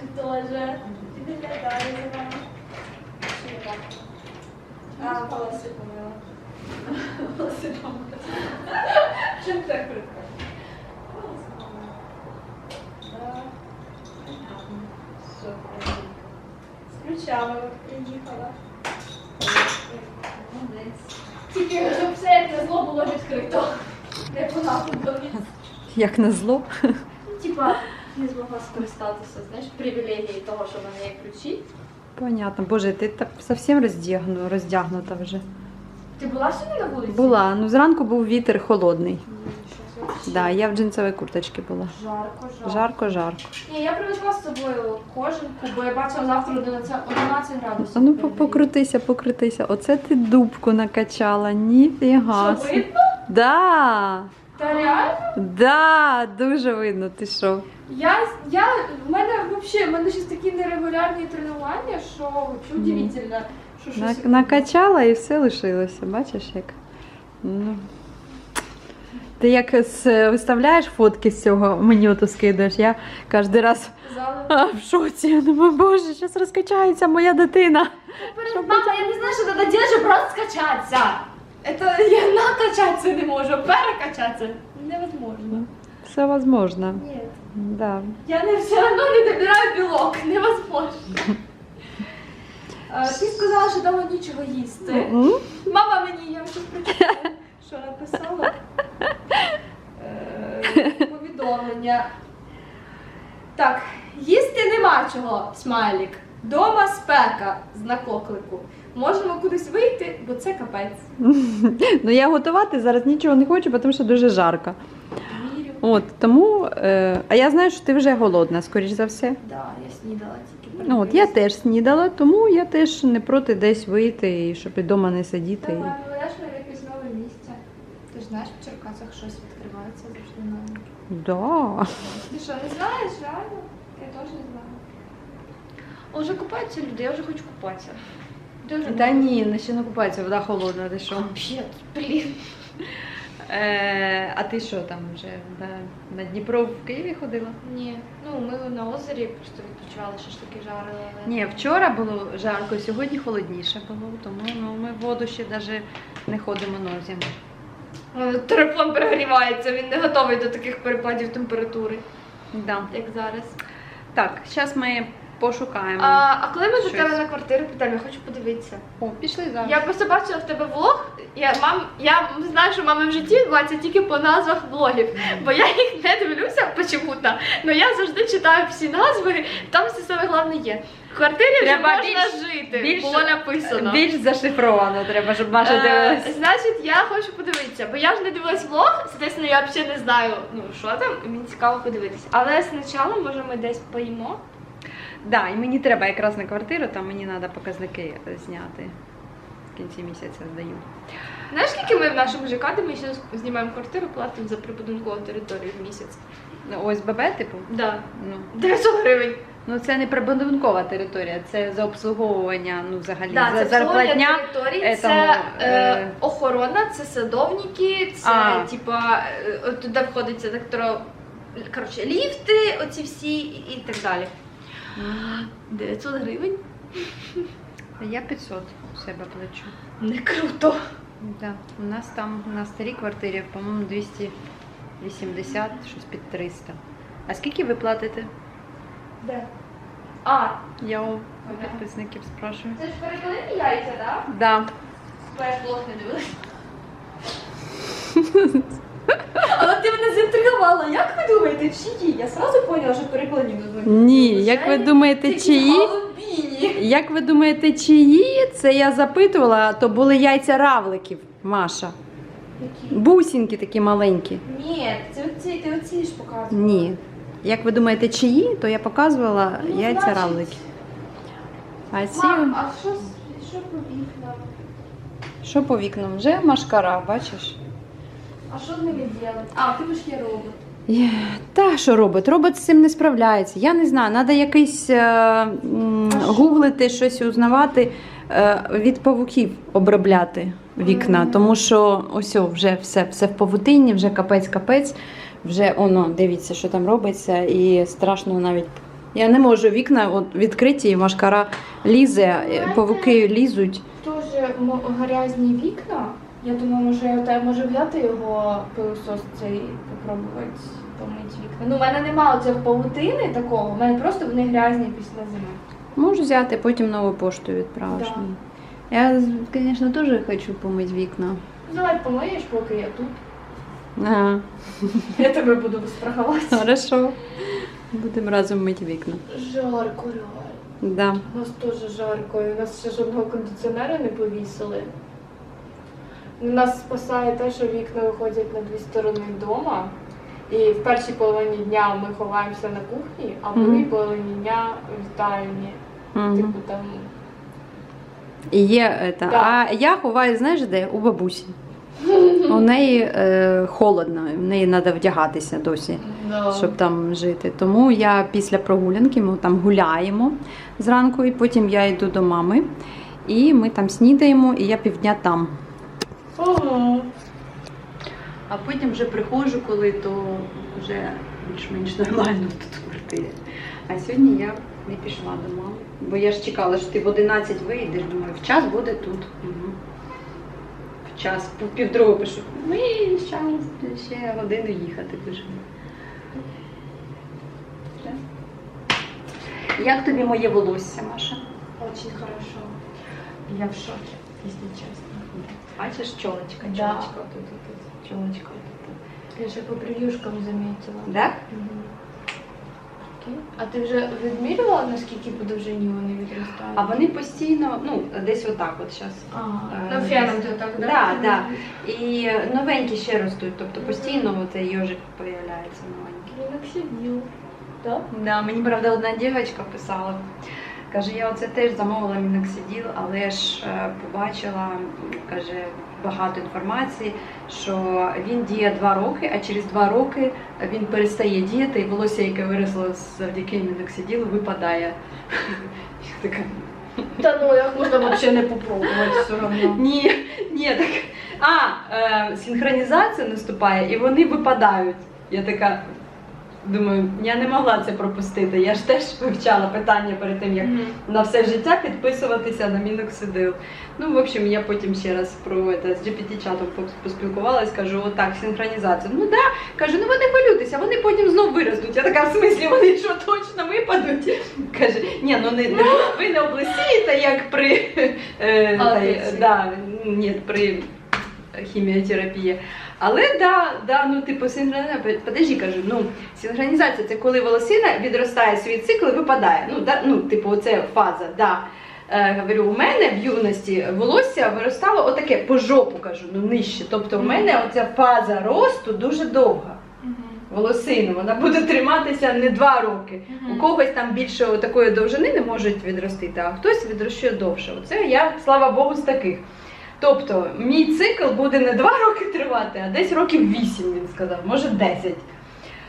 бачив теж. Підглядаю за не так? А, волоси помила. Волоси помила. Чим так прикольно? Волоси помила. Так. Супер. З ключами от приїхала. Молодець. Тільки щоб все як на зло було відкрито. Не понадобилось. Як на зло. Не змогла скористатися, знаєш, привілегії того, що в мене є ключі. Понятно. Боже, ти так зовсім роздягну, роздягнута вже. Ти була сьогодні на вулиці? Була. Ну зранку був вітер холодний. Вообще. Да, я в джинсовій курточці була. Жарко, жарко. Жарко, жарко. Ні, я привезла з собою кожанку, бо я бачила завтра 11, 11 градусів. А ну по- покрутися, покрутися. Оце ти дубку накачала. Ніфіга. Що, собі. видно? Да, Та реально? да, дуже видно, ти що. Я, я, в мене взагалі, в мене щось такі нерегулярні тренування, що удивительно. Що На- накачала і все лишилося. Бачиш як? Ну. Ти як з- виставляєш фотки з цього меню, то скидаєш. Я кожен раз а, в шоці. Я думаю, боже, зараз розкачається моя дитина. Мама, я не знаю, що треба робити, щоб просто скачатися. Это я накачатися не можу, перекачатися невозможно. Все возможно. Ні. Да. Я не все одно не добираю білок, невозможно. А, Ти сказала, що вдома нічого їсти. М? Мама мені, я щось прочитала, що написала. Е, Повідомлення. Так, їсти нема чого, смайлік. Дома спека, знак оклику. Можемо кудись вийти, бо це капець. Ну я готувати зараз нічого не хочу, тому що дуже жарко. От тому. Е, а я знаю, що ти вже голодна, скоріш за все. Да, я снідала тільки Ну, от я теж снідала, тому я теж не проти десь вийти, і щоб і вдома не сидіти. Давай, ведеш на якесь нове місце. Ти ж знаєш, в Черкасах щось відкривається завжди нове. Да. Ти що, не знаєш, реально? Я теж не знаю. Уже купаються люди, я вже хочу купатися. Дуже Та ні, не ще не купається, вода холодна, ти що? Вообще, блін. Е, а ти що там вже на, на Дніпро в Києві ходила? Ні, ну ми на озері просто відпочивали, шашлики жарили. але- Ні, вчора було жарко, сьогодні холодніше було, тому ну, ми в воду ще навіть не ходимо нозі. Е, Телефон перегрівається, він не готовий до таких перепадів температури, Да. як зараз. Так, зараз ми пошукаємо. А, а коли ми до Щось. тебе на квартиру підемо, я хочу подивитися. О, пішли зараз. Я просто бачила в тебе влог. Я мам, я знаю, що мами в житті відбувається тільки по назвах влогів, бо я їх не дивлюся почему-то. Але я завжди читаю всі назви, там все саме головне є. В квартирі вже можна більш- жити. більш- було написано. Більш зашифровано треба, щоб Маша Е, дивилась. значить, я хочу подивитися, бо я ж не дивилась влог, соответственно, я взагалі не знаю, ну що там, і мені цікаво подивитися. Але спочатку, може, ми десь поїмо. Да, і мені треба якраз на квартиру, там мені треба показники зняти. В кінці місяця здаю. Знаєш, скільки ми в нашому ЖК, де ми ще знімаємо квартиру, платимо за прибудинкову територію в місяць? Ну, ОСББ, типу? Да. Ну. 900 гривень. Ну це не прибудинкова територія, це за обслуговування, ну взагалі Да, за це зарплатня. території, етому, це е, е, охорона, це садовники, це А. типа е, от туди входить коротше, ліфти, оці всі і, і так далі. 900 гривень? Я 500 у себе плачу. Не круто. Да. У нас там на старій квартирі, по-моєму, 280, щось під 300. А скільки ви платите? Де? А, Я у підписників спрашую. це ж перепелині яйця, так? Да. Бо я ж блог не дивилась. Але ти мене заінтригувала. Як ви думаєте, чиї? Я сразу поняла, що перепелині Ні, як ви думаєте, чиї? Як ви думаєте, чиї? Це я запитувала, то були яйця равликів, Маша. Бусінки такі маленькі. Ні, це оці, ти оці ж показувала. Ні. Як ви думаєте, чиї, то я показувала Ну, яйця значить- равлики. А ці, Мам, а що, що по вікнам? що по вікнам? Вже машкара, бачиш? А що з ними робити? А, ти ж є робот. Є. Та що робот? Робот з цим не справляється. Я не знаю, треба якийсь е, м, гуглити, щось узнавати, е, від павуків обробляти вікна. Тому що ось о, вже все, все в павутинні, вже капець-капець, вже воно, дивіться, що там робиться, і страшно навіть Я не можу вікна от, відкриті, і машкара лізе, е, павуки лізуть. Дуже м- грязні вікна. Я думаю, може я можу взяти його пилосос цей і попробувати помити вікна. Ну, в мене немає оцих павутини такого, в мене просто вони грязні після зими. Можу взяти, потім нову пошту відправиш Да. мені. Я, звісно, теж хочу помити вікна. Ну, Давай помиєш, поки я тут. Ага, Я тебе буду страхувати. хорошо. Будемо разом мити вікна. Жарко, реально. Да. У нас теж жарко, і у нас ще жодного кондиціонера не повісили. Нас спасає те, що вікна виходять на дві сторони вдома. І в першій половині дня ми ховаємося на кухні, а в Мгм. другій половині дня в вітальні. Мгм. Типу там. І є это. Да. А я ховаю, знаєш де? У бабусі. У неї е, холодно, в неї треба вдягатися досі. щоб там жити. Тому я після прогулянки ми там гуляємо зранку, і потім я йду до мами, і ми там снідаємо, і я півдня там. Ого. А потім вже приходжу, коли то вже більш-менш нормально тут в квартирі. А сьогодні я не пішла до мами. Бо я ж чекала, що ти в 11 вийдеш. Думаю, в час буде тут. Угу. В час, в півдругу пишу. Ми час ще годину їхати пишу. Як тобі моє волосся, Маша? Очень хорошо. Я в шокі, якщо чесно. Бачиш, чолочка, Да. чолочка, тут, тут, тут, чолочка, тут. Я ще по прев'юшкам замітила. Да? Окей. А ти вже відмірювала, наскільки по довжині вони відростають? А вони постійно, ну, десь отак от зараз. Ага. Ну, феном ти так, да? Да, да. І новенькі ще ростуть, тобто постійно оцей йожик появляється новенький. Міноксиділ. Так? Да, мені правда одна дівчинка писала. Каже, я оце теж замовила міноксиділ, але ж е, побачила, каже, багато інформації, що він діє два роки, а через два роки він перестає діяти, і волосся, яке виросло завдяки міноксиділу, випадає. Та ну, як можна взагалі не попробувати все одно. ні, ні, так. А, е, синхронізація наступає і вони випадають. Я така думаю, я не могла це пропустити. Я ж теж вивчала питання перед тим, як на все життя підписуватися на міноксидил. Ну, в общем, я потім ще раз про це, з GPT-чатом поспілкувалась, кажу, отак, синхронізація. Ну да, кажу, ну ви не хвилюйтеся, вони потім знов виростуть. Я така, в смислі, вони що точно випадуть? Каже, ні, ну не, не- ви не облесієте, як при, е, та, да, ні, при хіміотерапії. Але да, да, ну типу синхронізація, подожди, кажу, ну синхронізація це коли волосина відростає свій цикл і випадає. Ну, да, ну типу, оце фаза, да. Е, говорю, у мене в юності волосся виростало отаке по жопу, кажу, ну нижче. Тобто в мене оця фаза росту дуже довга. Волосину, вона буде триматися не два роки. Мгм. У когось там більше такої довжини не можуть відростити, а хтось відрощує довше. Оце я, слава Богу, з таких. Тобто, мій цикл буде не два роки тривати, а десь років вісім, він сказав, може 10.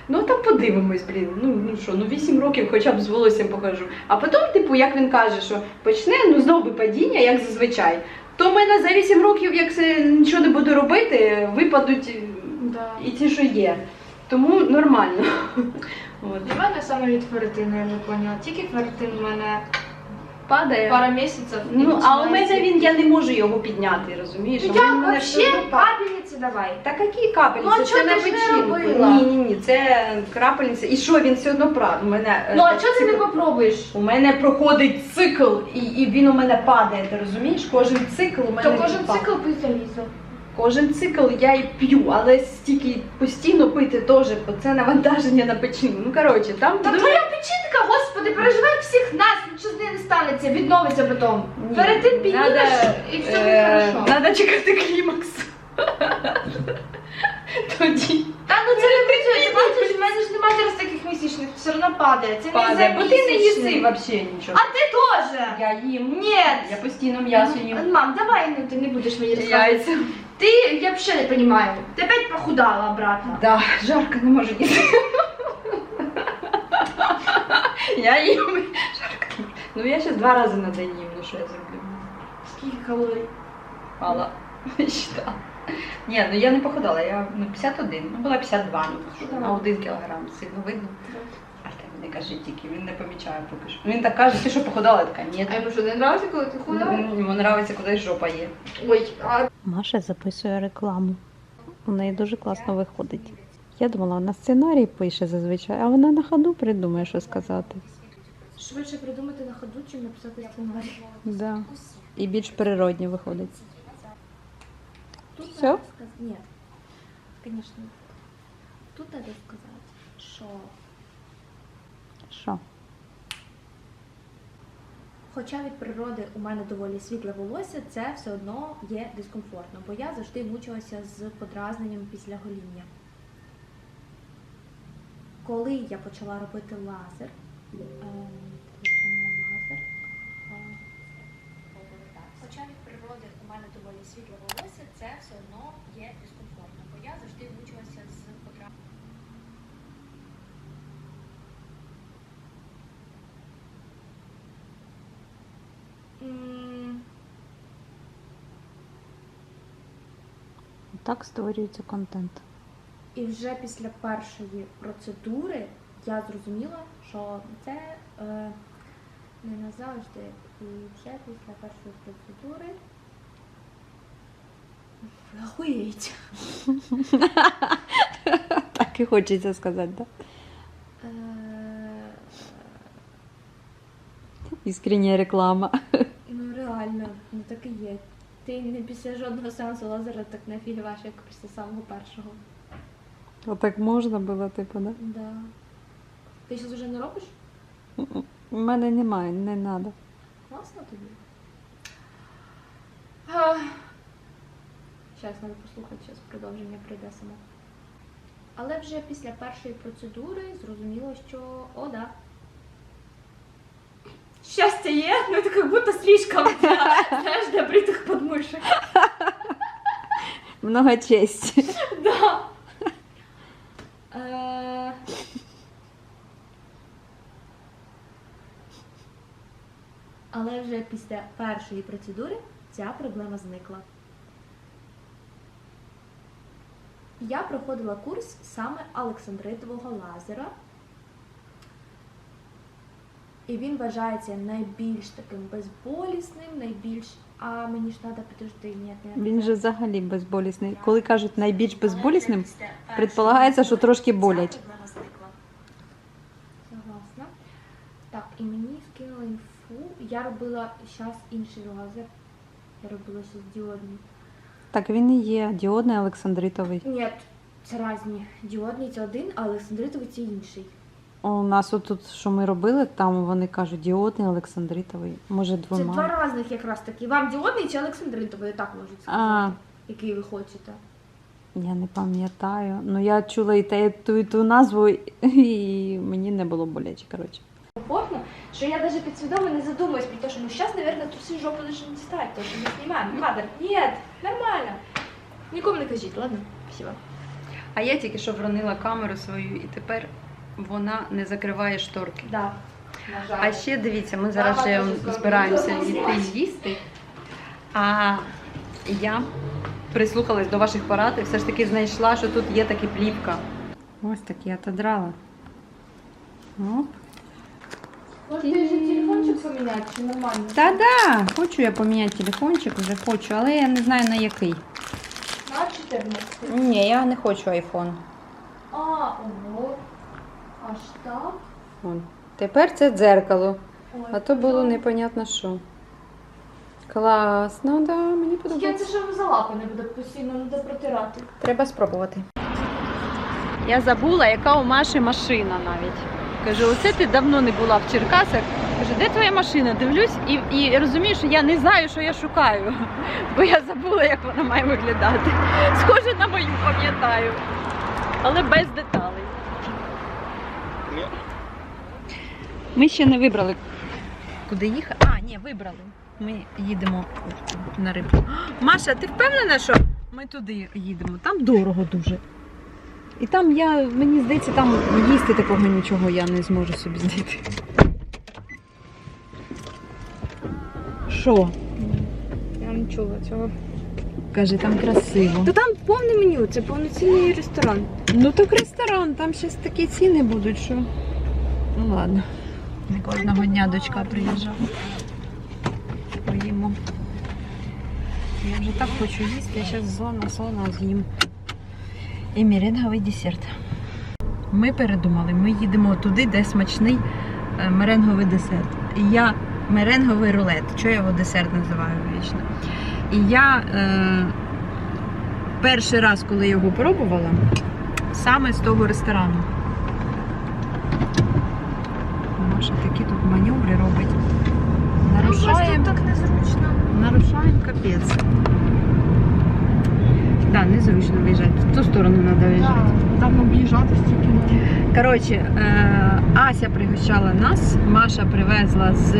Ну там подивимось, блін. Ну, ну що, ну 8 років хоча б з волоссям покажу. А потім, типу, як він каже, що почне ну знову випадіння, як зазвичай. То в мене за 8 років, як це нічого не буду робити, випадуть Да. і ті, що є. Тому нормально. От. Для мене саме від ферритину, я вже поняла. Тільки ферритин у мене Падає. пара місяців. Ну, а у мене він, я не можу його підняти, розумієш? Ну одно падає. капельниці давай. Та які капельниці? Ну, а це ти ж не робила? Ні, ні, ні, це крапельниця. І що він все одно прав? У мене е, Ну а чого ти не попробуєш? У мене проходить цикл, і, і він у мене падає, ти розумієш? Кожен цикл у мене То кожен цикл пить залізо. Кожен цикл я і п'ю, але стільки постійно пити теж, бо це навантаження на печінку. Ну коротше, там Та дуже- твоя печінка, господи, переживай всіх нас, нічого з нею не станеться, відновиться потім. Ні, надо, і все е, буде хорошо. Надо чекати клімакс. Тоді Та ну це не працює, ти бачиш, в мене ж немає зараз таких місячних, все одно падає. Це не падає, бо ти не їси взагалі нічого. А ти теж. Я їм. Ні. Я постійно м'ясо їм. Мам, давай ну, ти не будеш мені розказувати. Яйця. Ти, я взагалі не розумію. Ти опять похудала обратно. Да, жарко не можу їсти. Я їм. Жарко. Ну я ще два рази на день їм, ну що я зроблю? Скільки калорій? Мало. Считала. Ні, ну я не похудала, я ну, 51, ну була 52, ну, на 1 кілограм, сильно видно. А так Не кажи тільки, він не помічає поки що. Він так каже, ти що похудала? Я така, ні. А йому що, не нравиться, коли ти худа? Йому подобається, куди жопа є. Ой, а Маша записує рекламу. У неї дуже класно виходить. Я думала, вона сценарій пише зазвичай, а вона на ходу придумає, що сказати. швидше придумати на ходу, чим написати сценарій. Да. І більш природні виходить. Тут Всё? надо сказать... Нет, конечно. Тут надо сказать, що Що? хоча від природи у мене доволі світле волосся, це все одно є дискомфортно, бо я завжди мучилася з подразненням після гоління. Коли я почала робити лазер, а, Хоча від природи у мене доволі світле волосся, це все одно є дискомфортно, бо я завжди мучилася з подразненням. М, Так створюється контент. І вже після першої процедури я зрозуміла, що це е, не назавжди. І вже після першої процедури. Охуєть. Так і хочеться сказати, так? Е, Іскрення реклама. ну реально, ну так і є. Ти не після жодного сеансу лазера так не фігіваєш, як після самого першого. Отак можна було, типу, да? Да. Ти зараз вже не робиш? У мене немає, не треба. Класно тобі. Зараз треба послухати, зараз продовження прийде само. Але вже після першої процедури зрозуміло, що о, да. Щастя є, ну это как будто слишком для, знаєш, для бритих подмишек. Много честі. Да. Але вже після першої процедури ця проблема зникла. Я проходила курс саме Олександритового лазера. І він вважається найбільш таким безболісним, найбільш. А мені ж треба підожди, ні, ні. Він же взагалі безболісний. Коли кажуть найбільш безболісним, предполагається, що трошки болять. Согласна. Так, і мені скинули інфу. Я робила зараз інший лазер. Я робила зараз діодний. Так він і є діодний Олександритовий. Ні, це різні. Діодний це один, а Олександритовий це інший. У нас отут, що ми робили, там вони кажуть діодний Олександритовий. Може двома. Це два різних якраз таки. Вам діодний чи Олександритовий, так можуть А. сказати. Який ви хочете. Я не пам'ятаю. Ну я чула і те, і ту, і ту назву, і мені не було боляче, коротше. Комфортно, що я навіть підсвідомо не задумуюсь про те, що ну зараз, наверное, труси жопу даже не ставить, тому що не знімаємо. Кадр. Ні, нормально. Нікому не кажіть, ладно? Спасибо. А я тільки що вронила камеру свою, і тепер вона не закриває шторки. Да. На жаль. А ще дивіться, ми зараз Мама вже дуже скоро збираємося буде йти їсти. А я прислухалась до ваших порад і все ж таки знайшла, що тут є таки плівка. Ось так я отодрала. Оп. Можете вже телефончик поміняти, чи нормально? Та да, хочу я поміняти телефончик, вже хочу, але я не знаю на який. На 14. Ні, я не хочу айфон. А, ого. Аж так? Вон. Тепер це дзеркало. Ой, А то було непонятно що. Класно, да, мені Я подобається. це ще за лапи не буде постійно, буде протирати. Треба спробувати. Я забула, яка у Маші машина навіть. Кажу, оце ти давно не була в Черкасах. Кажу, де твоя машина? Дивлюсь і, і розумію, що я не знаю, що я шукаю. Бо я забула, як вона має виглядати. Схоже на мою, пам'ятаю. Але без деталей. Ми ще не вибрали, куди їхати. А, ні, вибрали. Ми їдемо на рибку. Маша, ти впевнена, що ми туди їдемо? Там дорого дуже. І там я, мені здається, там їсти такого нічого я не зможу собі знайти. Що? Я не чула цього. Каже, там красиво. То там повне меню, це повноцінний ресторан. Ну так ресторан, там зараз такі ціни будуть, що. Ну ладно. Не кожного дня дочка приїжджала. Поїмо. Я вже так хочу їсти, я зараз зона сона з'їм. І меренговий десерт. Ми передумали, ми їдемо туди, де смачний е, меренговий десерт. І я меренговий рулет. Чого я його десерт називаю вічно? І я е, перший раз, коли його пробувала, саме з того ресторану. Маша такі тут маневри робить. Нарушаємо, так незручно. нарушаємо капець. Так, незручно виїжджати. В ту сторону треба виїжджати. Там об'їжджати стільки. Коротше, е, Ася пригощала нас, Маша привезла з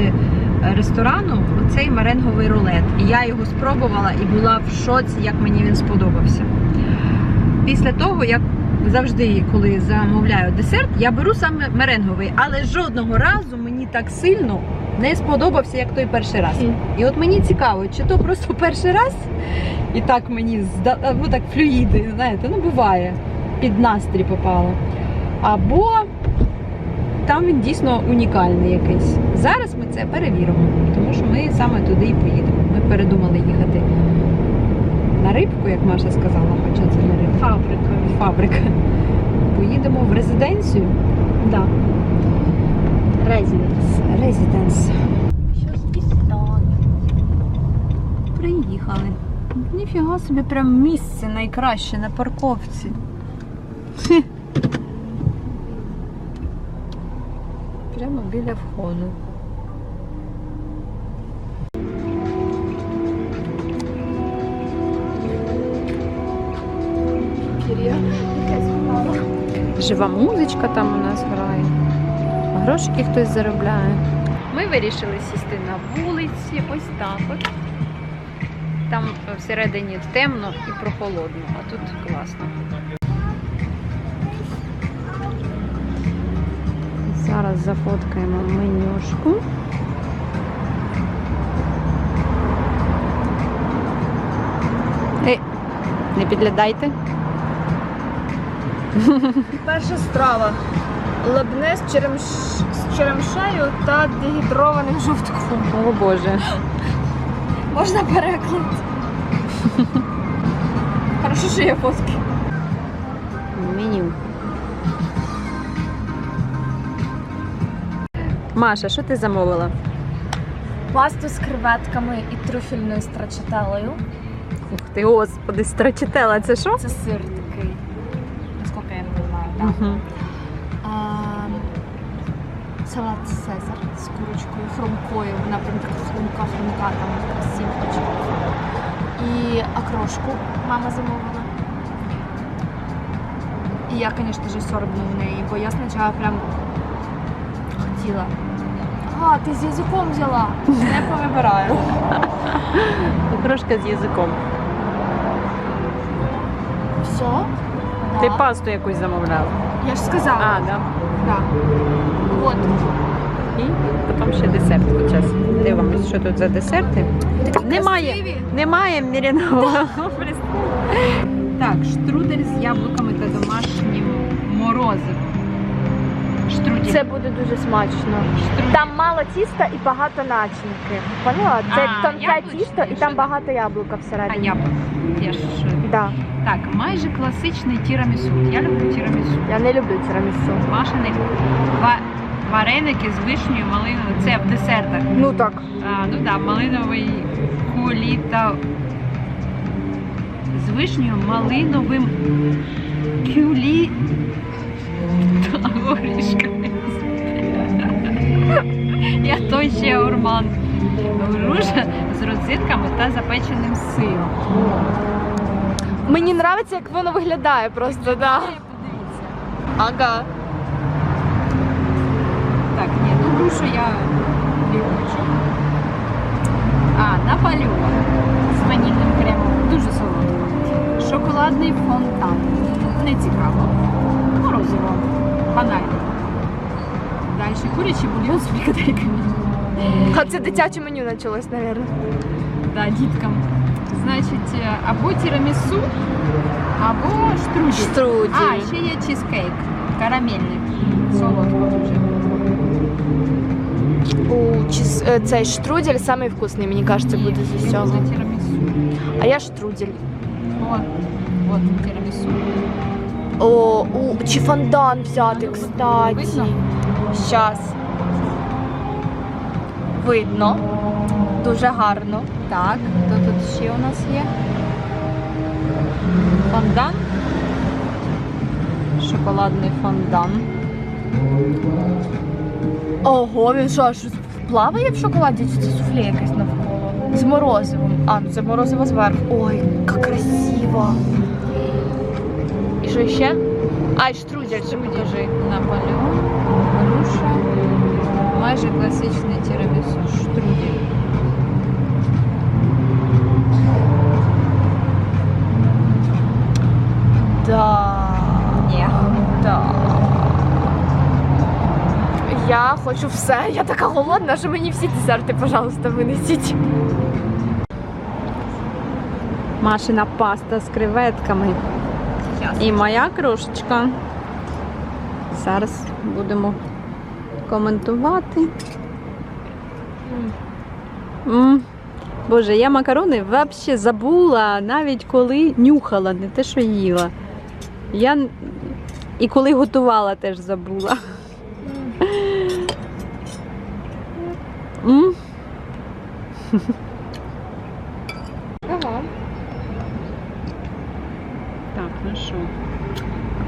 ресторану цей меренговий рулет. І я його спробувала і була в шоці, як мені він сподобався. Після того, як завжди, коли замовляю десерт, я беру саме меренговий, але жодного разу мені так сильно не сподобався, як той перший раз. І от мені цікаво, чи то просто перший раз, і так мені ну, так флюїди, знаєте, ну буває, під настрій попало. Або там він дійсно унікальний якийсь. Зараз ми це перевіримо, тому що ми саме туди і поїдемо. Ми передумали їхати на рибку, як Маша сказала, хоча це не рибка. Фабрика. Фабрика. Поїдемо в резиденцію. Да. Резиденс. Резиденс. Щось дістану. Приїхали. Ніфіга собі прям місце найкраще на парковці. Прямо біля входу. Жива музичка там у нас грає. Грошики хтось заробляє. Ми вирішили сісти на вулиці, ось так от. Там всередині темно і прохолодно, а тут класно. Зараз зафоткаємо менюшку. Ей, не підглядайте. Перша страва. Лебне з, черемш... з черемшею та дегідрованим жовтком. О Боже. Можна переклад. Хорошо, що є фотки. Меню. Маша, що ти замовила? Пасту з креветками і трюфельною страчателою. Ух ти, господи, страчитела, це що? Це сир такий. Наскільки я не знаю, так. Угу. Салат Цезар з курочкою, хрумкою. Вона прям така хрумка, хрумка, там сімочка. І окрошку мама замовила. І я, звісно ж, сорбну в неї, бо я спочатку прям хотіла. А, ти з язиком взяла. Не повибираю. Окрошка з язиком. Все? Ти Да. пасту якусь замовляла. Я ж сказала. А, да. Да. От. І потім ще десерт. Зараз дивимось, що тут за десерти. Такі Немає. красиві. Немає міряного. Так, штрудель з яблуками та домашнім морозивом. Штрудель. Це буде дуже смачно. Там мало тіста і багато начинки. Поняла? Це А, тонке тісто і що там багато яблука А всередині. яблук. Я ж... Да. Так, майже класичний тірамісу. Я люблю тірамісу. Я не люблю тирамісу. Машини ва- вареники з вишнею малиновою. Це в десертах. Ну так. А, ну так, малиновий кулі та з вишнею малиновим кюлі та горішками. Я той ще гурман. Груша з родзинками та запеченим сиром. Мені подобається, як воно виглядає просто, так. да. Ага. Так, ні, ну грушу я не хочу. А, Наполеон з ванільним кремом. Дуже солодкий. Шоколадний фонтан. Не цікаво. Морозиво. Банально. Далі курячий бульйон з фрикадельками. А це дитяче меню почалось, мабуть. Да, діткам. Значить, е, або тірамісу, або штрудель. Штрудель. А, ще є чизкейк. Карамельний. Солодко дуже. У чиз- е, цей штрудель самий вкусний, мені кажеться, буде з усього. А я штрудель. О, от тірамісу. О, у, чи фондан взяти, кстати. Видно? Щас. Видно. Дуже гарно. Так, хто тут ще у нас є? Фондан. Шоколадний фондан. Ого, він що, аж плаває в шоколаді, чи це суфле якесь навколо? З морозивом. А, ну це морозиво зверху. Ой, як красиво. І що ще? А, і штрудель, ще покажи. Наполеон, груша. Майже класичний тірамісу. Штрудель. Да. Ні. Да. Я хочу все. Я така голодна, що мені всі десерти, пожалуйста, винесіть. Машина паста з креветками. І моя крошечка. Зараз будемо коментувати. М. Боже, я макарони взагалі забула, навіть коли нюхала, не те, що їла. Я і коли готувала, теж забула. М. Ага. Так, ну що,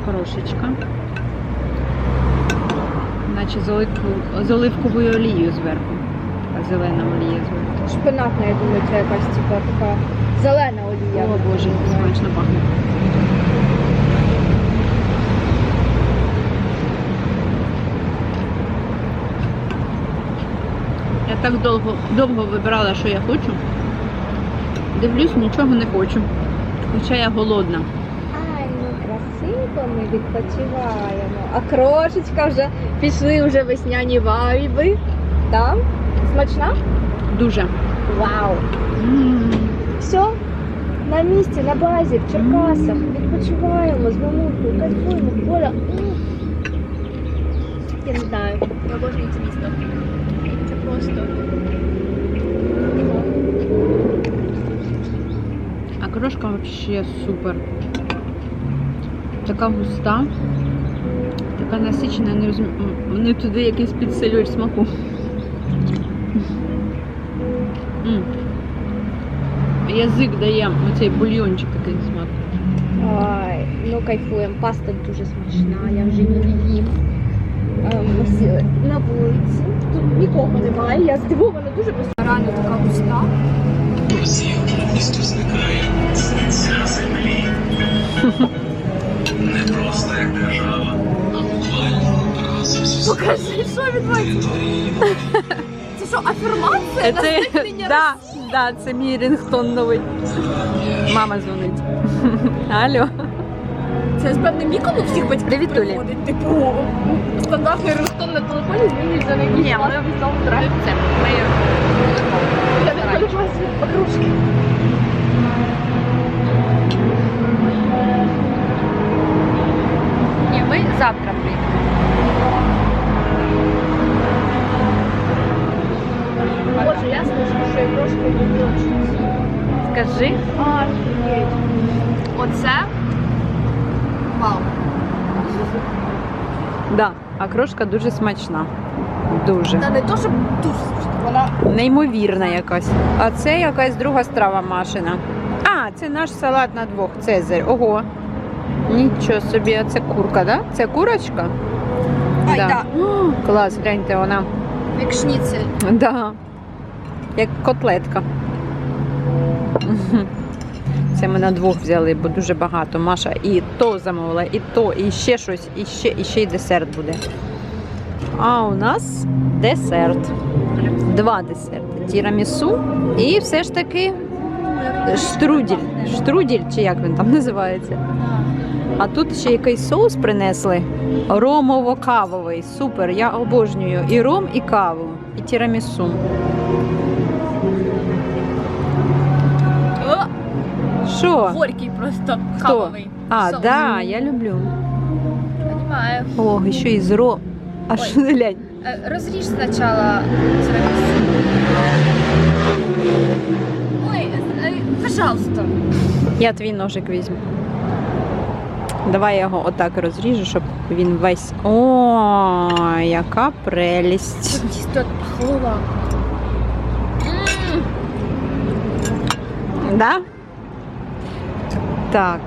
крошечка. Наче з, оливку- з оливковою олією зверху. Така зелена олія зверху. Шпинатна, я думаю, це якась типа така зелена олія. О боже, смачно пахне. Я так довго, довго вибирала, що я хочу. Дивлюсь, нічого не хочу. Хоча я голодна. Ми відпочиваємо. А крошечка вже пішли вже весняні вайби. Так? Смачна? Дуже. Вау! Все, на місці, на базі, в Черкасах. Відпочиваємо з мамулькою, кайфуємо, поля. Я не знаю. Я обожнюю це місто. Це просто. А крошка вообще супер. Така густа, така насичена, не розумію. Вони туди якийсь підсилюють смаку. Язик дає оцей бульйончик такий смак. Ой, ну кайфуємо. Паста дуже смачна, я вже її їм. Ем, Ми сіли на вулиці. Тут нікого немає. Я здивована дуже без реально така густа. Росія повністю зникає з лиця землі. Не просто як держава, а буквально разом зі Покажи, що відбувається. Це що, афірмація? на Це, зникнення да, да, це мій рингтон новий. Мама дзвонить. Алло. Це з певним віком у всіх батьків Привіт, Толі. приходить. Типу, стандартний рингтон на телефоні змінюється на якийсь Ні, ми- класний саундтрек. Це Я не хвилювалася від подружки. Завтра приїдемо. Боже, я скажу, що я трошки люблю. Скажи. Офігеть. Оце вау. Да, а крошка дуже смачна. Дуже. Та не то, щоб дуже смачно, вона Неймовірна якась. А це якась друга страва Машина. А, це наш салат на двох. Цезарь. Ого. Нічого собі, а це курка, да? Це курочка? Ай, да. О, клас, гляньте, вона. як шніцель. Да. Як котлетка. Це ми на двох взяли, бо дуже багато. Маша і то замовила, і то, і ще щось, і ще, і ще й десерт буде. А у нас десерт. Два десерти. Тірамісу і все ж таки штрудель. Штрудель, чи як він там називається. А тут ще якийсь соус принесли. Ромово-кавовий. Супер. Я обожнюю і ром, і каву, і тірамісу. Що? горький просто Хто? кавовий. А, Соус. да, я люблю. Понімаю. О, ще і з ром. А що не лянь? Е, Розріж спочатку тирамісу. Пожалуйста. Я твій ножик візьму. Давай я його отак розріжу, щоб він весь. О, яка прелість. Тісто пахло. Да? Так,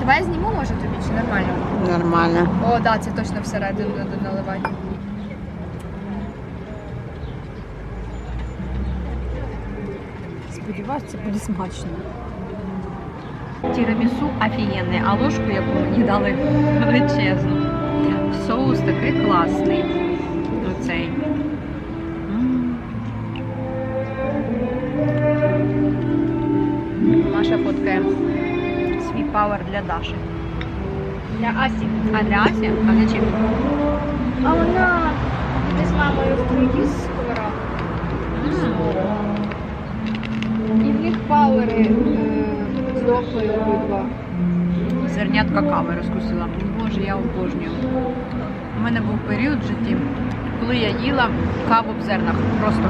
Давай я зніму, може тобі, чи нормально? нормально. О, да, це точно всередину наливати. Сподіваюся, це буде смачно. Тірамісу офігенне, а ложку, яку мені дали величезну. Соус такий класний. Оцей. Маша фоткає свій пауер для Даші. Для Асі. А для Асі? А для чим? А вона з мамою в кругі з сковора. І в них пауери е, з лохою обидва. Зернятка кави розкусила. Боже, я обожнюю. У мене був період в житті, коли я їла каву в зернах. Просто.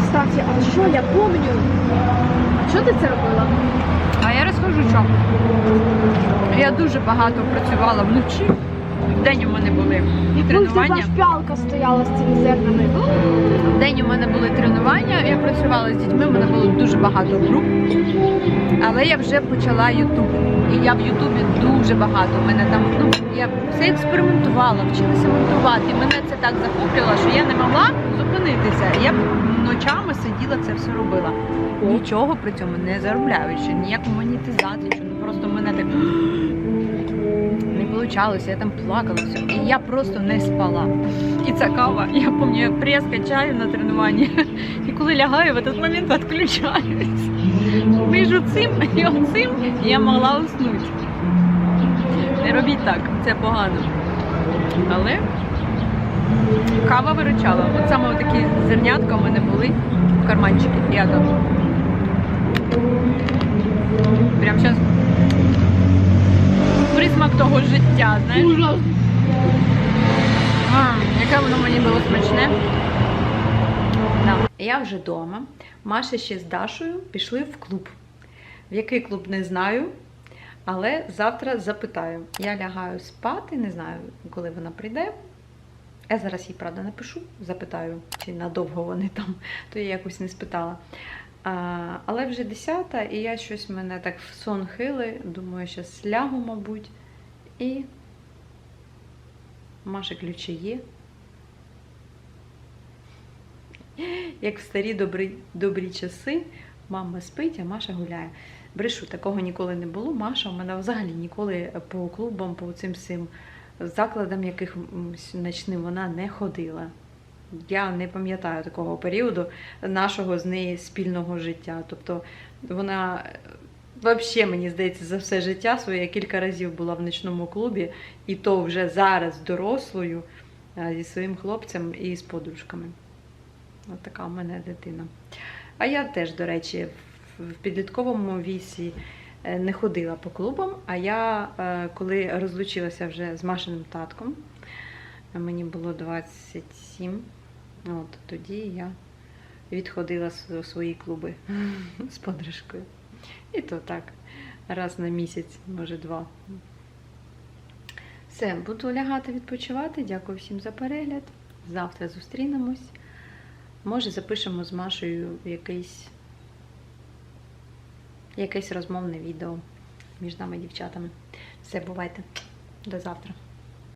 Кстати, а що я помню? Що ти це робила? А я розкажу, що я дуже багато працювала вночі. Вдень у мене були тренування. п'ялка стояла з цими зернами. Вдень у мене були тренування, я працювала з дітьми, у мене було дуже багато груп. Але я вже почала Ютуб. І я в Ютубі дуже багато. У мене там, ну, я все експериментувала, вчилася монтувати. І мене це так захоплювало, що я не могла зупинитися. Я ночами сиділа, це все робила. Нічого при цьому не заробляючи, ніяку монетизацію, ну, просто мене так не я там плакала все. І я просто не спала. І ця кава, я пам'ятаю, я прес качаю на тренуванні. І коли лягаю, в этот момент відключаюсь. Між цим і оцим я могла уснути. Не робіть так, це погано. Але кава виручала. От саме такі зернятка у мене були в карманчики. Я там. Прям зараз того життя, знаєш? Ужас. А, яке воно мені було смачне. Да. Я вже вдома. Маша ще з Дашою пішли в клуб. В який клуб не знаю, але завтра запитаю. Я лягаю спати, не знаю, коли вона прийде. Я зараз їй, правда, напишу, запитаю, чи надовго вони там, то я якось не спитала. А, але вже 10 і я щось мене так в сон хили. Думаю, зараз лягу, мабуть. І Маша ключі є. Як в старі добрі, добрі часи, мама спить, а Маша гуляє. Брешу, такого ніколи не було. Маша у мене взагалі ніколи по клубам, по цим всім закладам, яких ночним вона не ходила. Я не пам'ятаю такого періоду нашого з неї спільного життя. Тобто вона взагалі, мені здається, за все життя своє кілька разів була в ночному клубі, і то вже зараз дорослою зі своїм хлопцем і з подружками. От така у мене дитина. А я теж, до речі, в в підлітковому віці е, не ходила по клубам, а я, е, коли розлучилася вже з Машиним татком, е, мені було 27, от тоді я відходила в свої клуби з подружкою. І то так, раз на місяць, може два. Все, буду лягати відпочивати. Дякую всім за перегляд. Завтра зустрінемось. Може, запишемо з Машею якийсь, якесь розмовне відео між нами дівчатами. Все, бувайте. До завтра.